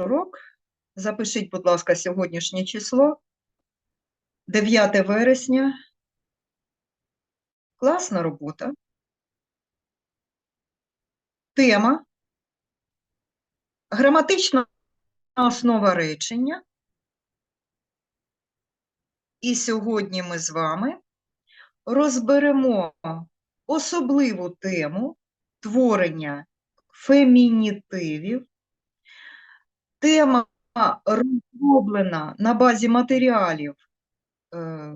урок. Запишіть, будь ласка, сьогоднішнє число. 9 вересня. Класна робота. Тема. Граматична основа речення. І сьогодні ми з вами розберемо особливу тему творення фемінітивів. Тема розроблена на базі матеріалів е,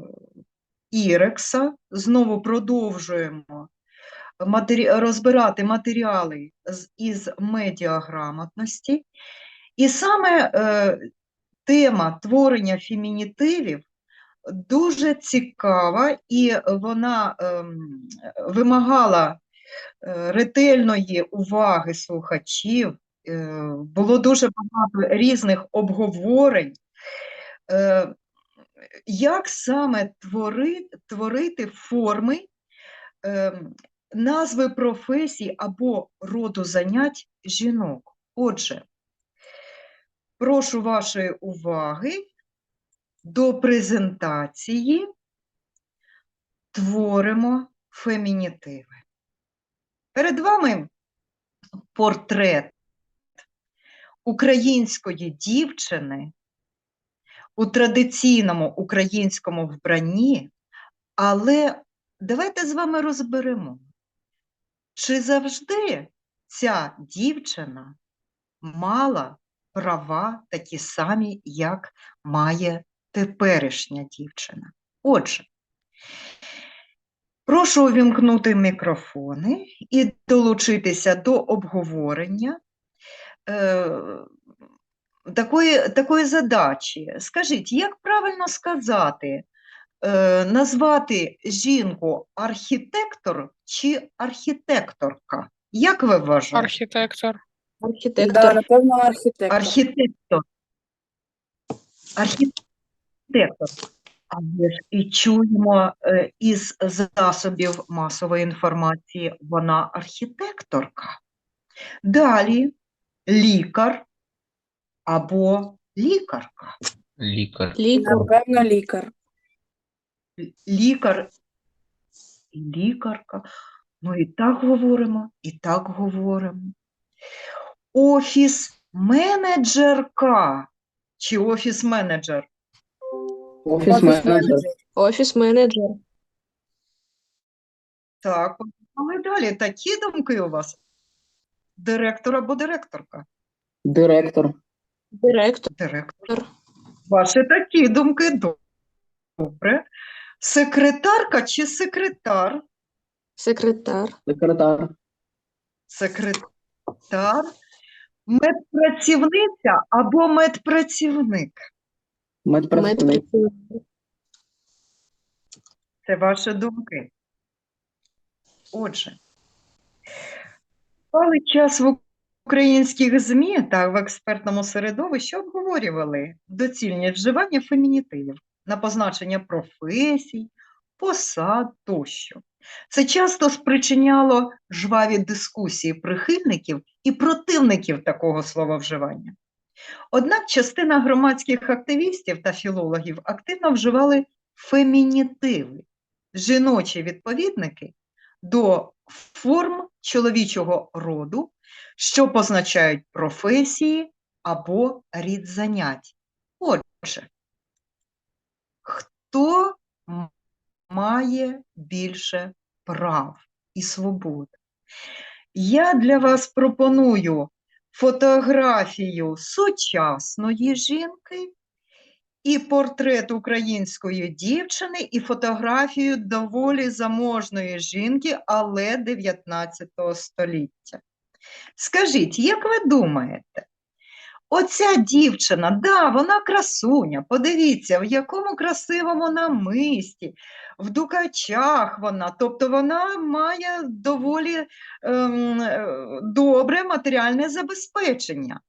Ірекса. Знову продовжуємо розбирати матеріали із медіаграмотності. І саме е, тема творення фемінітивів дуже цікава, і вона ем, вимагала е, ретельної уваги слухачів. Е, Було дуже багато різних обговорень. Е, Як саме твори, творити форми, е, назви професій або роду занять жінок? Отже, прошу вашої уваги до презентації творимо фемінітиви. Перед вами портрет української дівчини у традиційному українському вбранні, але давайте з вами розберемо, чи завжди ця дівчина мала права такі самі, як має теперішня дівчина. Отже, прошу увімкнути мікрофони і долучитися до обговорення такої, такої задачі. Скажіть, як правильно сказати, е, назвати жінку архітектор чи архітекторка? Як ви вважаєте? Архітектор. Да, Архітектор. напевно, архітектор. Архітектор. Архітектор. Але ж і чуємо е, із засобів масової інформації, вона архітекторка. Далі лікар або лікарка. Лікар. Лікар. Напевно, лікар. Лікар і лікарка. Ну і так говоримо, і так говоримо. Офіс-менеджерка чи офіс-менеджер? Офіс менеджер. Офіс-менеджер. Так, але далі такі думки у вас? Директор або директорка? Директор. Директор. Директор. Ваші такі думки добре. Секретарка чи секретар? Секретар. Секретар. Секретар. Медпрацівниця або медпрацівник? Медпрацівник. Медпрацівник. Це ваші думки. Отже, тривалий час в українських ЗМІ та в експертному середовищі обговорювали доцільні вживання фемінітивів на позначення професій, посад тощо. Це часто спричиняло жваві дискусії прихильників і противників такого слововживання. Однак частина громадських активістів та філологів активно вживали фемінітиви, жіночі відповідники до форм чоловічого роду, що позначають професії або рід занять. Отже, хто має більше прав і свобод? Я для вас пропоную фотографію сучасної жінки і портрет української дівчини, і фотографію доволі заможної жінки, але 19 століття. Скажіть, як ви думаєте, оця дівчина, да, вона красуня, подивіться, в якому красивому намисті, в дукачах вона, тобто вона має доволі ем, добре матеріальне забезпечення.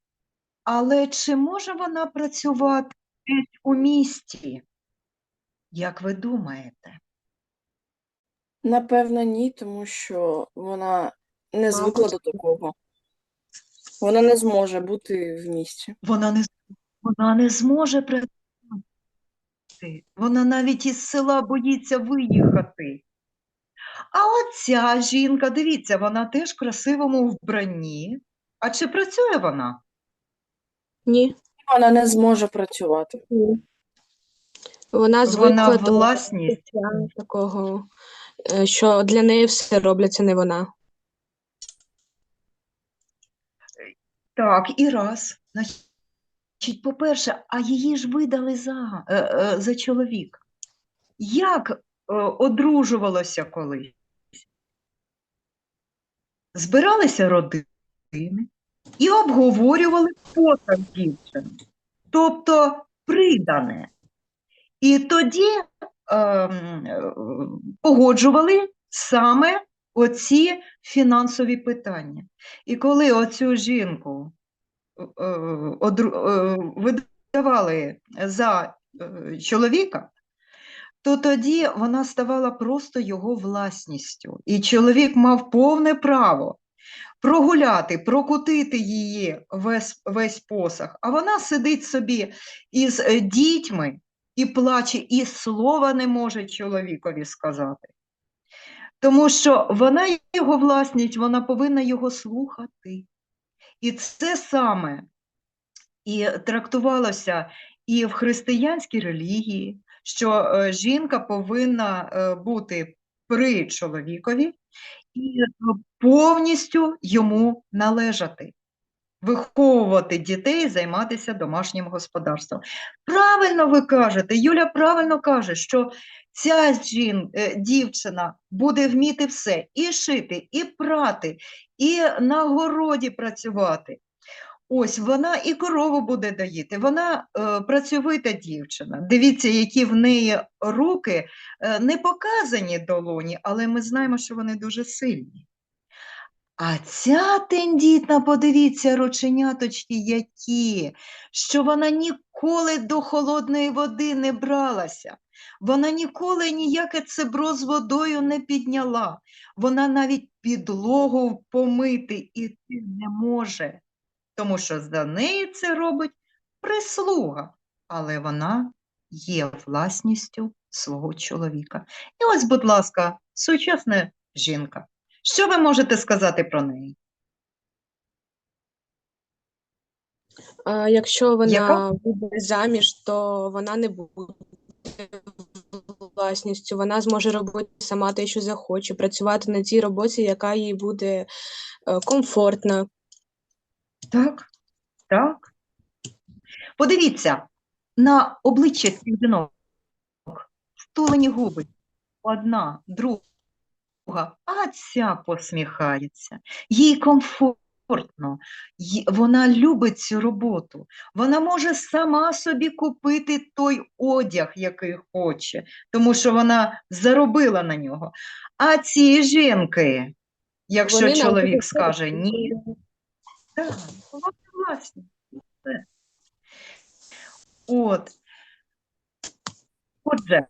Але чи може вона працювати десь у місті? Як ви думаєте? Напевно, ні, тому що вона не звикла Мабуть. до такого. Вона не зможе бути в місті. Вона не, вона не зможе працювати. Вона навіть із села боїться виїхати. А оця жінка, дивіться, вона теж в красивому вбранні. А чи працює вона? Ні. Вона не зможе працювати. Вона Вона звикла до власність. життя такого, е, що для неї все робляться не вона. Так, і раз. Значить, по-перше, а її ж видали за, е, е, за чоловік. Як е, одружувалося колись? Збиралися родини і обговорювали посаг дівчини, тобто придане. І тоді е, погоджували саме оці фінансові питання. І коли оцю жінку е, е, видавали за е, чоловіка, то тоді вона ставала просто його власністю. І чоловік мав повне право прогуляти, прокутити її весь, весь посаг, а вона сидить собі із е, дітьми і плаче, і слова не може чоловікові сказати. Тому що вона його власність, вона повинна його слухати. І це саме і трактувалося і в християнській релігії, що е, жінка повинна е, бути при чоловікові і е, повністю йому належати, виховувати дітей, займатися домашнім господарством. Правильно ви кажете, Юля правильно каже, що ця жін, е, дівчина буде вміти все і шити, і прати, і на городі працювати. Ось вона і корову буде доїти. Вона е, працьовита дівчина. Дивіться, які в неї руки е, не показані долоні, але ми знаємо, що вони дуже сильні. А ця тендітна, подивіться, рученяточки які, що вона ніколи до холодної води не бралася. Вона ніколи ніяке цебро з водою не підняла. Вона навіть підлогу помити і не може, тому що за неї це робить прислуга, але вона є власністю свого чоловіка. І ось, будь ласка, сучасна жінка. Що ви можете сказати про неї? А якщо вона Яка? вийде заміж, то вона не буде власністю. Вона зможе робити сама те, що захоче, працювати на тій роботі, яка їй буде е, комфортна. Так, так. Подивіться на обличчя цих жінок. Втулені губи. Одна, друга, а ця посміхається. Їй комфортно. Вона любить цю роботу. Вона може сама собі купити той одяг, який хоче, тому що вона заробила на нього. А ці жінки, якщо Вони чоловік скаже ні, так, вони власні. От. Отже,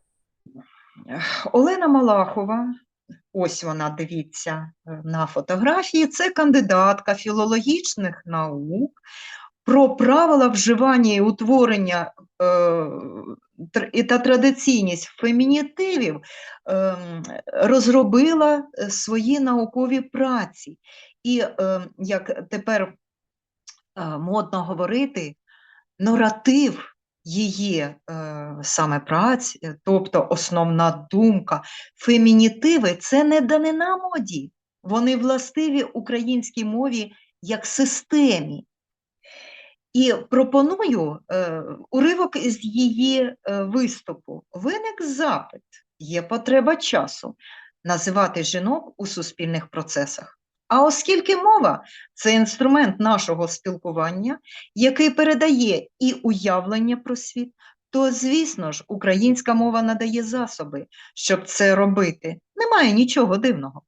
Олена Малахова, ось вона, дивіться, е, на фотографії, це кандидатка філологічних наук про правила вживання і утворення е, та традиційність фемінітивів ем, розробила е, свої наукові праці. І, е, як тепер модно говорити, наратив її е, саме праць, е, тобто основна думка, фемінітиви це не данина моді, вони властиві українській мові як системі. І пропоную е, уривок із її е, виступу. Виник запит, є потреба часу називати жінок у суспільних процесах. А оскільки мова це інструмент нашого спілкування, який передає і уявлення про світ, то, звісно ж, українська мова надає засоби, щоб це робити. Немає нічого дивного.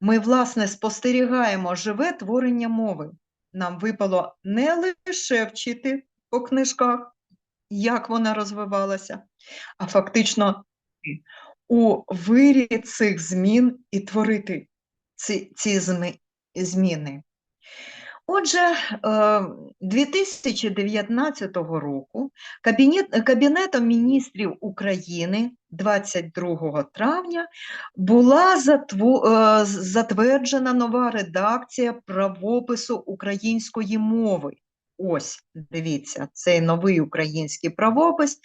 Ми, власне, спостерігаємо живе творення мови. Нам випало не лише вчити по книжках, як вона розвивалася, а фактично у вирі цих змін і творити ці, ці зміни. Отже, е, 2019 року Кабінет, Кабінетом міністрів України 22 травня була е, затверджена нова редакція правопису української мови. Ось, дивіться, цей новий український правопис.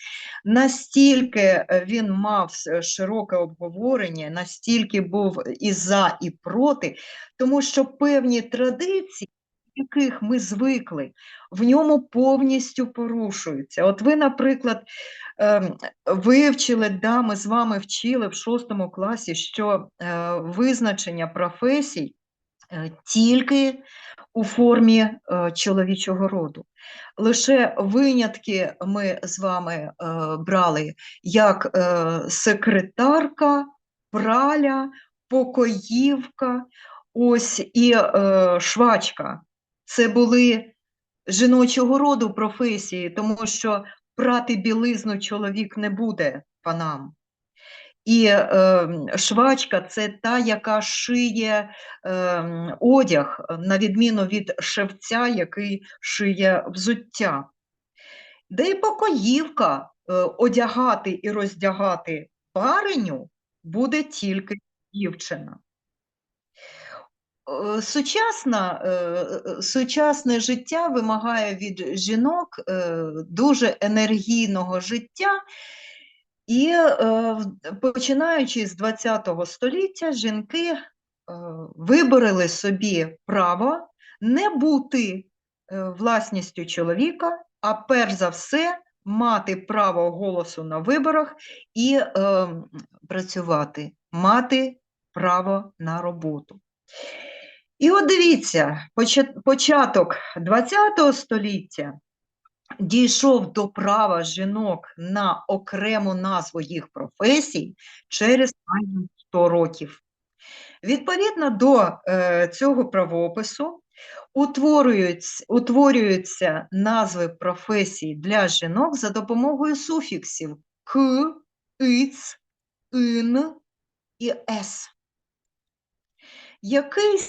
Настільки е, він мав широке обговорення, настільки був і за, і проти, тому що певні традиції, яких ми звикли, в ньому повністю порушуються. От ви, наприклад, ем, вивчили, да, ми з вами вчили в шостому класі, що е, визначення професій е, тільки у формі е, чоловічого роду. Лише винятки ми з вами е, брали як е, секретарка, праля, покоївка, ось і е, швачка. Це були жіночого роду професії, тому що прати білизну чоловік не буде панам. І е, швачка це та, яка шиє е, одяг, на відміну від шевця, який шиє взуття. Де і покоївка е, одягати і роздягати пареню буде тільки дівчина. Сучасна, е, сучасне життя вимагає від жінок е, дуже енергійного життя, і е, починаючи з ХХ століття, жінки е, вибороли собі право не бути е, власністю чоловіка, а перш за все мати право голосу на виборах і е, працювати, мати право на роботу. І от дивіться, початок ХХ століття дійшов до права жінок на окрему назву їх професій через майже 100 років. Відповідно до е, цього правопису утворюються, утворюються назви професій для жінок за допомогою суфіксів к, иц, ин і с. Який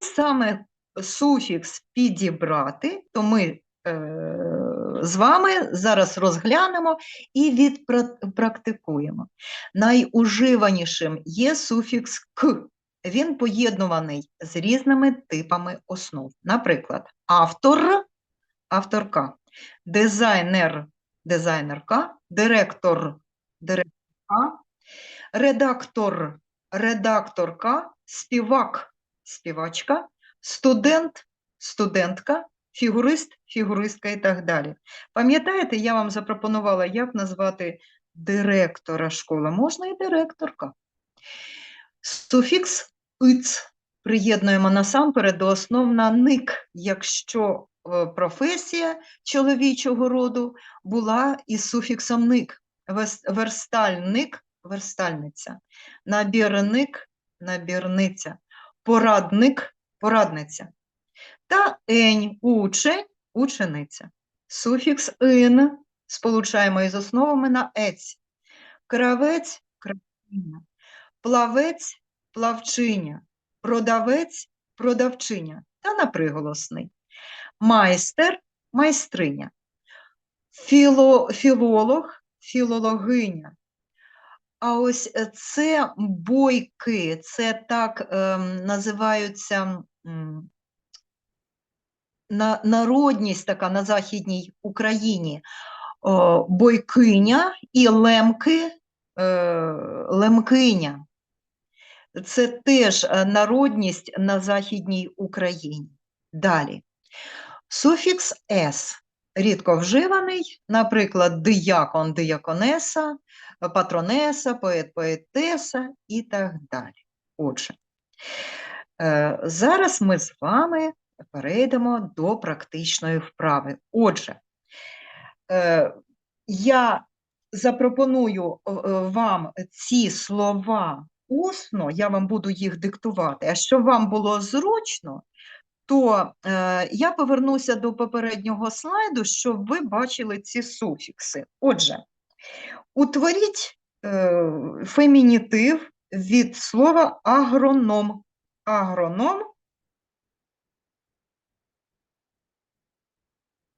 саме суфікс підібрати, то ми з вами зараз розглянемо і відпрактикуємо. Найуживанішим є суфікс к. Він поєднуваний з різними типами основ. Наприклад, автор, авторка, дизайнер, дизайнерка, директор, директорка, редактор, редакторка, співак, співачка, студент, студентка, фігурист, фігуристка і так далі. Пам'ятаєте, я вам запропонувала, як назвати директора школи? Можна і директорка. Суфікс «иц» приєднуємо насамперед до основ на ник, якщо е, професія чоловічого роду була із суфіксом ник. Верстальник – верстальниця, набірник – набірниця, порадник – порадниця. Та ень – учень – учениця. Суфікс ин сполучаємо із основами на ець. Кравець – кравчиня. Плавець – плавчиня. Продавець – продавчиня. Та на приголосний. Майстер – майстриня. Філо, філолог – філологиня. А ось е, це бойки, це так ем, називаються на, народність така на Західній Україні. О, бойкиня і лемки, е, лемкиня. Це теж е, народність на Західній Україні. Далі. Суфікс «с» рідко вживаний, наприклад, диякон, дияконеса, патронеса, поет, поетеса і так далі. Отже, е, зараз ми з вами перейдемо до практичної вправи. Отже, е, я запропоную е, е, вам ці слова усно, я вам буду їх диктувати, а щоб вам було зручно, то я повернуся до попереднього слайду, щоб ви бачили ці суфікси. Отже, утворіть фемінітив від слова агроном. Агроном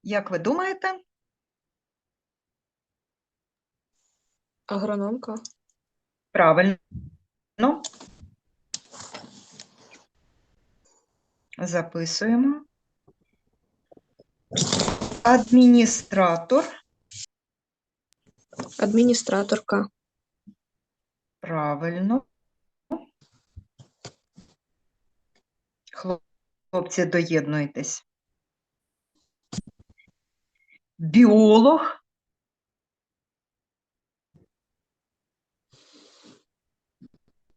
Як ви думаєте? Агрономка. Правильно. Записуємо. Адміністратор. Адміністраторка. Правильно. Хлопці, доєднуйтесь. Біолог.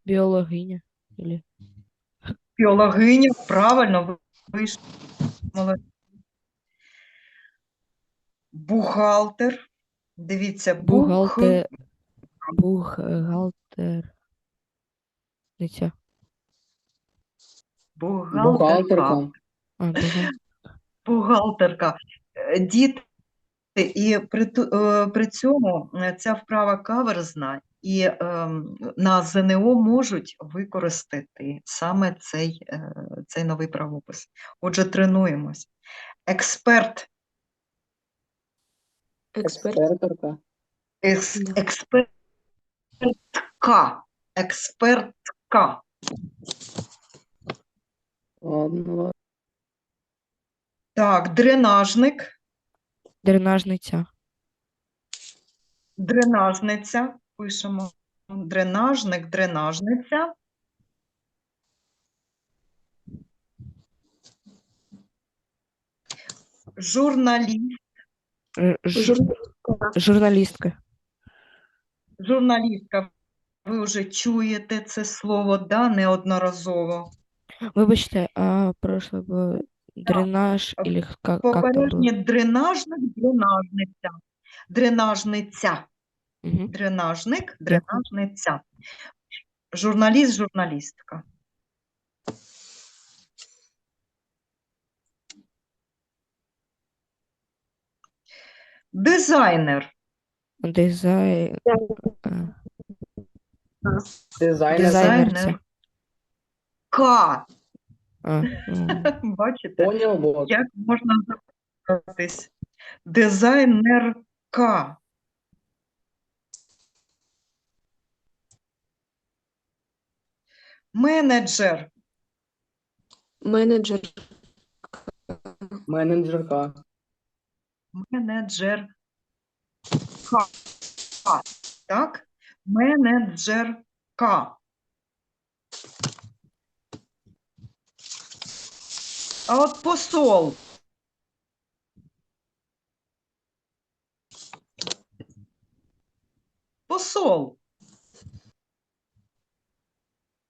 Біологиня. Или... Біологиня, правильно, ви вийшли. Бухгалтер. Дивіться, бух, Бухгалтер. Бухгалтер. Дитя. бухгалтерка. Бухгалтерка. А. Бухгалтерка. Е, Діти, і при, е, при цьому е, ця вправа каверзна, і ем, на ЗНО можуть використати саме цей, е, цей новий правопис. Отже, тренуємось. Експерт, екс, експертка, експертка. Ладно. Так, дренажник, Дренажниця. дренажниця. Пишемо дренажник, дренажниця. Журналіст, Ж- ж- Журналістка. Журналістка. Ви вже чуєте це слово, да, неодноразово. Вибачте, а прошлое було дренаж или как, как там Попереднє було? дренажник, дренажниця. Дренажниця. Угу. Дренажник, дренажниця. Журналіст, журналістка. Дизайнер. Дизайн... а, Дизайнер. Дизайнерця. К. Бачите, Поняв, вот. як можна записатись? Дизайнерка. Менеджер. Менеджер. Менеджерка. Менеджерка. Так? Менеджерка. А от посол. Посол.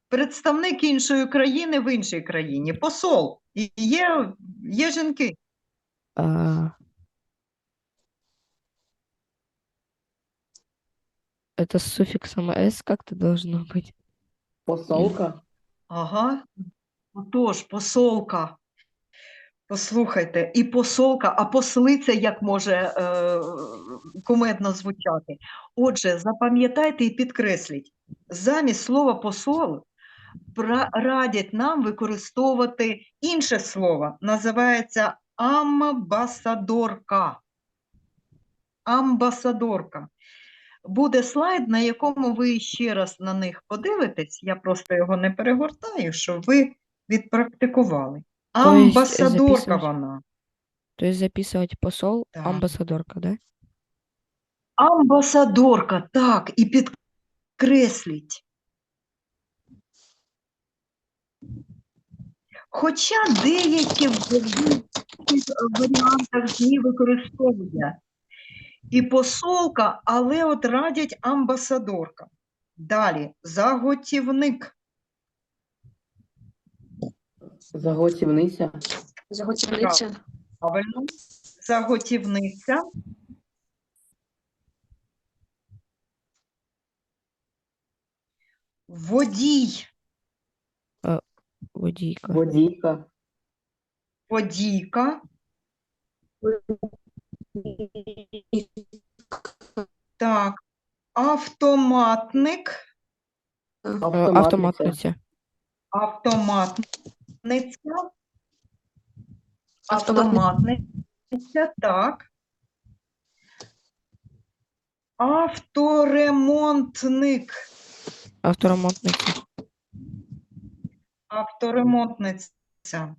Представник іншої країни в іншій країні. Посол. І є, є жінки. а, Это с суффиксом «с» как-то должно быть. Посолка. Ага. Отож, посолка. Послухайте, і посолка, а послиця як може е, кумедно звучати. Отже, запам'ятайте і підкресліть, замість слова посол радять нам використовувати інше слово, називається амбасадорка. Амбасадорка. Буде слайд, на якому ви ще раз на них подивитесь. Я просто його не перегортаю, щоб ви відпрактикували. Амбасадорка вона. То есть записывать посол, Так. амбассадорка, да? Амбасадорка, так, і підкресліть. Хоча деякі в деяких варіантах ЗМІ використовує і посолка, але от радять амбасадорка. Далі, заготівник. Заготівниця. Заготівниця. Правильно. Заготівниця. Водій. Водійка. Водійка. Водійка. Так. Автоматник. Автоматниця. Автоматниця. Автоматниця. Автоматниця. так. Авторемонтник. Авторемонтниця. Авторемонтниця.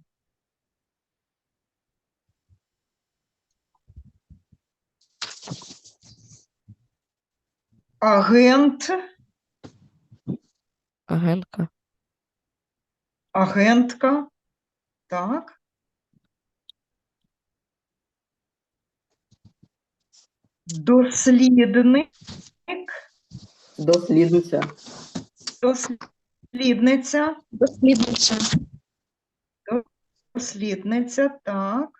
Агент. Агентка. Агентка. Так. Дослідник. Дослідниця. Дослідниця. Дослідниця. Дослідниця, так.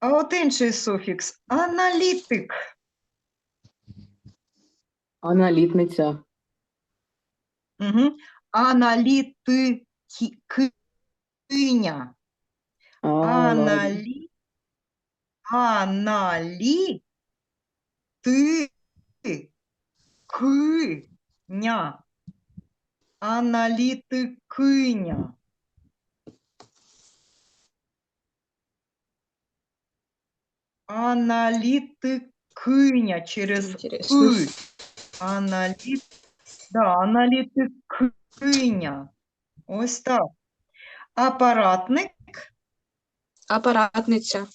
А от інший суфікс аналітик. Аналітниця. Угу. Аналітикиня. А, ладно. Аналі... Аналі... Ти... Киня. Аналітикиня. Аналітикиня через Інтересно. «и». Аналіт... Да, аналітикиня. Ось так. Апаратник Апаратниця.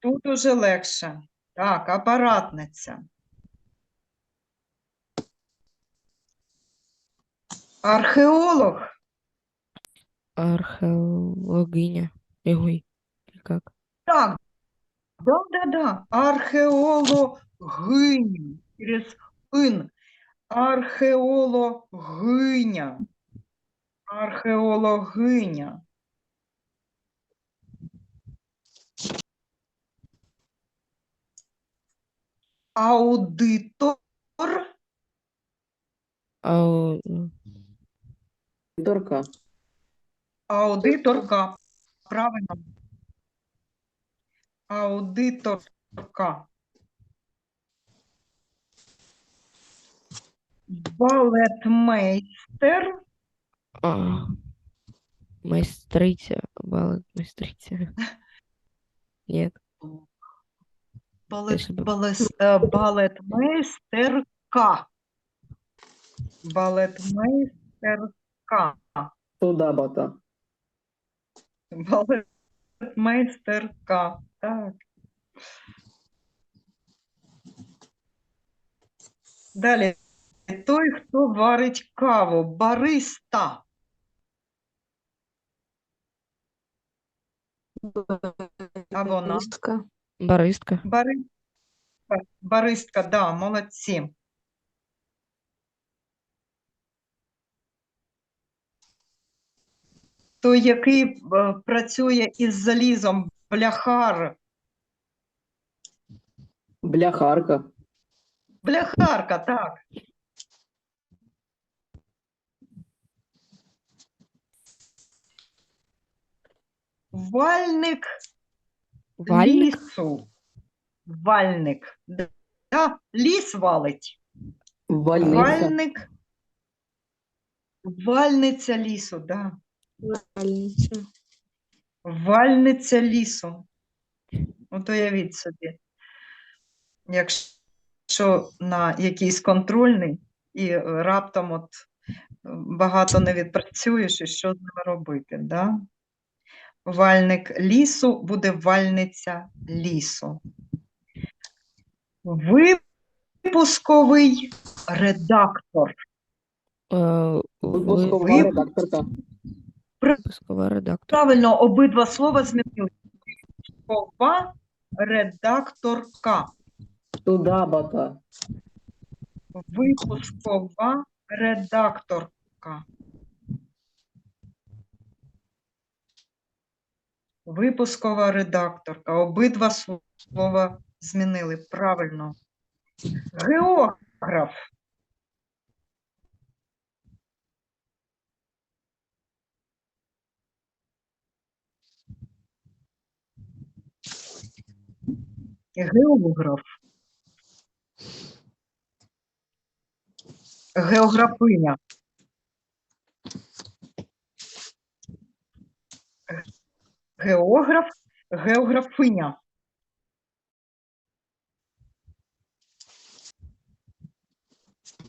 Тут уже легше. Так, апаратниця. Археолог. Археологиня. Ой, как? Так, да-да-да. Археологиня. Через ин. Археологиня. Археологиня. Аудитор. Ау... Торка. Аудиторка. Правильно. Аудиторка. Балетмейстер. А, майстриця. балетмайстриця. Нет. Балет, балес, е, балетмейстерка. Балетмейстерка. Туда бата. Балетмейстерка. Так. Далі. Той, хто варить каву. Бариста. А вона? Баристка. Баристка. Баристка. Баристка, да, молодці. Той, який е, працює із залізом, бляхар. Бляхарка. Бляхарка, так. Вальник Вальник? лісу. Вальник. Да, ліс валить. Вальниця. Вальник. Вальниця лісу, да. Вальниця. Вальниця лісу. От уявіть собі. Якщо на якийсь контрольний і раптом от багато не відпрацюєш, і що з ними робити, да? Вальник лісу буде вальниця лісу. Випусковий редактор. Е, Випускова ви- редакторка. Випускова редактор. Правильно, обидва слова змінили. Випускова редакторка. Туда бата. Випускова редакторка. Випускова редакторка. Обидва слова змінили. Правильно. Географ. Географ. Географиня. Географ, географиня.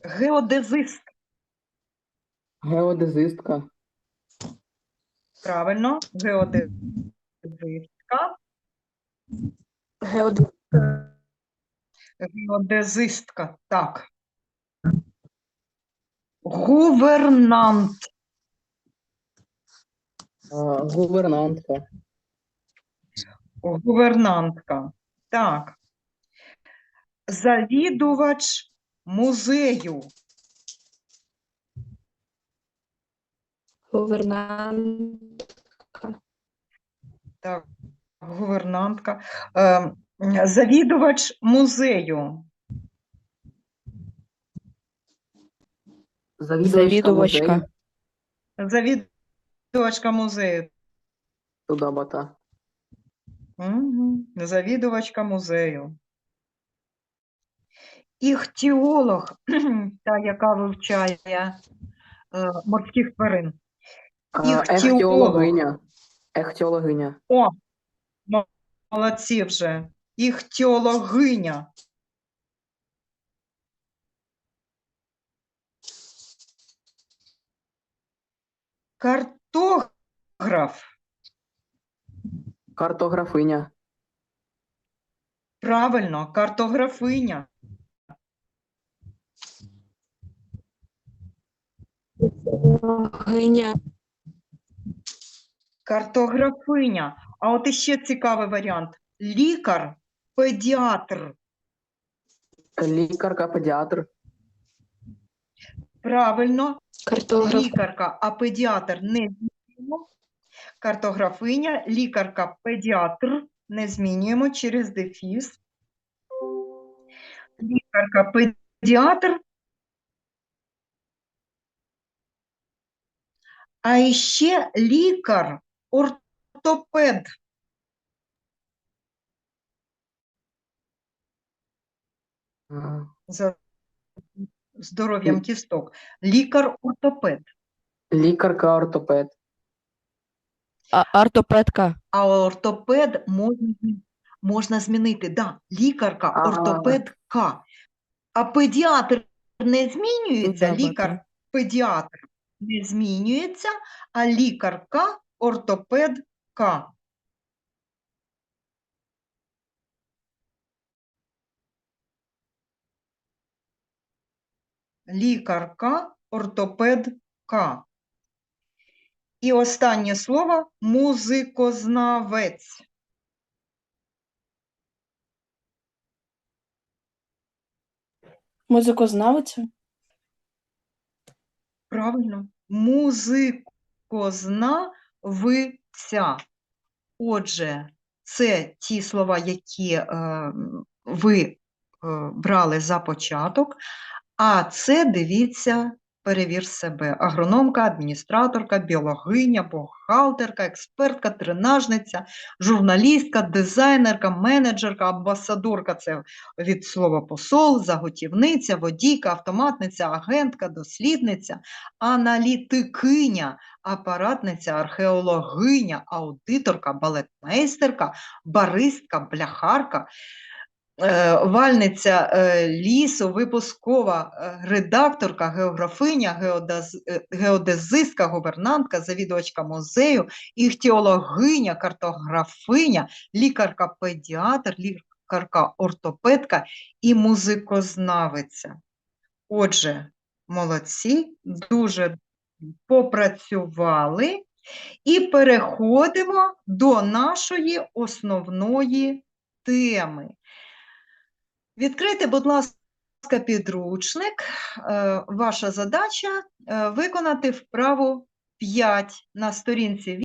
Геодезист. Геодезистка. Правильно, геодезистка, Геоди... геодезистка. Так. Гувернант. А, гувернантка. Гувернантка. Так. Завідувач музею. Гувернантка. Так, гувернантка. Ем, завідувач музею. Завідувачка. Завідувачка. музею. Завідувачка музею. Угу. Завідувачка музею. Іхтіолог, та, яка вивчає е, морських тварин. Ехтіологиня. Ехтіологиня. О, молодці вже. Іхтіологиня. Картограф. Картографиня. Правильно, картографиня. Геня. Картографиня. А от іще цікавий варіант. Лікар, педіатр. Лікарка, педіатр. Правильно, Картограф. лікарка, а педіатр не змінюємо. Картографиня, лікарка, педіатр не змінюємо через дефіс. Лікарка, педіатр. А іще лікар, ортопед. За здоров'ям кісток. Лікар-ортопед. Лікарка, ортопед. А ортопедка. А ортопед можна, можна змінити. Да, лікарка, А. ортопедка. А педіатр не змінюється, Ну, лікар, педіатр не змінюється, а лікарка, ортопедка. Лікарка, ортопедка. І останнє слово музикознавець. Музикознавиця. Правильно. Музикознавиця. Отже, це ті слова, які е, ви е, брали за початок, а це дивіться, перевір себе. Агрономка, адміністраторка, біологиня, бухгалтерка, експертка, тренажниця, журналістка, дизайнерка, менеджерка, амбасадорка це від слова посол, заготівниця, водійка, автоматниця, агентка, дослідниця, аналітикиня, апаратниця, археологиня, аудиторка, балетмейстерка, баристка, бляхарка, вальниця е, лісу, випускова е, редакторка, географиня, геодез, е, геодезистка, гувернантка, завідувачка музею, іхтіологиня, картографиня, лікарка-педіатр, лікарка-ортопедка і музикознавиця. Отже, молодці, дуже попрацювали і переходимо до нашої основної теми. Відкрийте, будь ласка, підручник. Е, Ваша задача е, виконати вправу 5 на сторінці